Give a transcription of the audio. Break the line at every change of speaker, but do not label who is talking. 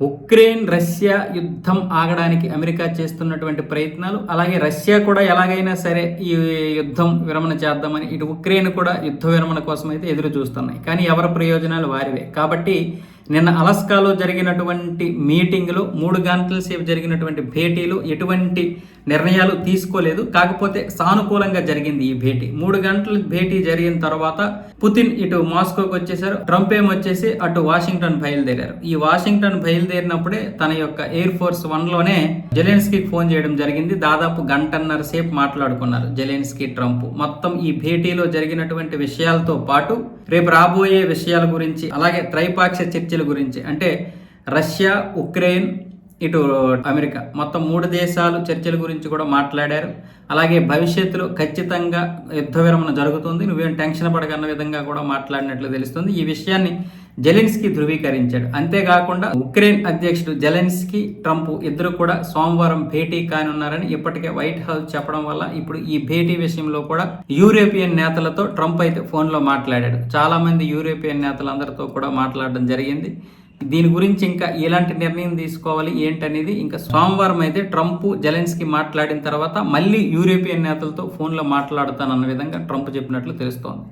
Ukraine Russia యుద్ధం ఆగడానికి America చేస్తున్నటువంటి ప్రయత్నాలు అలాగే రష్యా కూడా ఎలాగైనా సరే ఈ యుద్ధం విరమణ చేద్దామని ఇటు ఉక్రెయిన్ కూడా యుద్ధ విరమణ కోసం అయితే ఎదురు చూస్తున్నాయి. కానీ ఎవరి ప్రయోజనాలు వారివే. కాబట్టి నిన్న అలస్కాలో జరిగినటువంటి మీటింగ్లో మూడు గంటల సేపు జరిగినటువంటి భేటీలు ఎటువంటి నిర్ణయాలు తీసుకోలేదు. కాకపోతే సానుకూలంగా జరిగింది ఈ భేటీ. మూడు గంటల భేటీ జరిగిన తర్వాత పుతిన్ ఇటు మాస్కోకి వచ్చేసారు ట్రంప్ ఏమొచ్చేసి అటు వాషింగ్టన్ బయలుదేరారు. ఈ వాషింగ్టన్ బయలుదేరినప్పుడే తన యొక్క ఎయిర్ ఫోర్స్ వన్లోనే జెలెన్స్కి ఫోన్ చేయడం జరిగింది. దాదాపు గంటన్నర సేపు మాట్లాడుకున్నారు జెలెన్స్కీ ట్రంప్. మొత్తం ఈ భేటీలో జరిగినటువంటి విషయాలతో పాటు రేపు రాబోయే విషయాల గురించి అలాగే త్రైపాక్షిక చర్చల గురించి అంటే రష్యా ఉక్రెయిన్ ఇటు అమెరికా. మొత్తం మూడు దేశాలు చర్చల గురించి కూడా మాట్లాడారు. అలాగే భవిష్యత్తులో ఖచ్చితంగా యుద్ధ విరమణ జరుగుతుంది. నువ్వేం టెన్షన్ పడగన్న విధంగా కూడా మాట్లాడినట్లు తెలుస్తుంది. ఈ విషయాన్ని జెలెన్స్కీ ధృవీకరించాడు. అంతేకాకుండా ఉక్రెయిన్ అధ్యక్షుడు జెలెన్స్కీ ట్రంప్ ఇద్దరు కూడా సోమవారం భేటీ కానున్నారని ఇప్పటికే వైట్ హౌస్ చెప్పడం వల్ల ఇప్పుడు ఈ భేటీ విషయంలో కూడా యూరోపియన్ నేతలతో ట్రంప్ అయితే ఫోన్లో మాట్లాడాడు. చాలామంది యూరోపియన్ నేతలందరితో కూడా మాట్లాడడం జరిగింది. దీని గురించి ఇంకా ఎలాంటి నిర్ణయం తీసుకోవాలి ఏంటనేది ఇంకా సోమవారం అయితే ట్రంప్ జెలెన్స్కి మాట్లాడిన తర్వాత మళ్ళీ యూరోపియన్ నేతలతో ఫోన్లో మాట్లాడతానన్న విధంగా ట్రంప్ చెప్పినట్లు తెలుస్తోంది.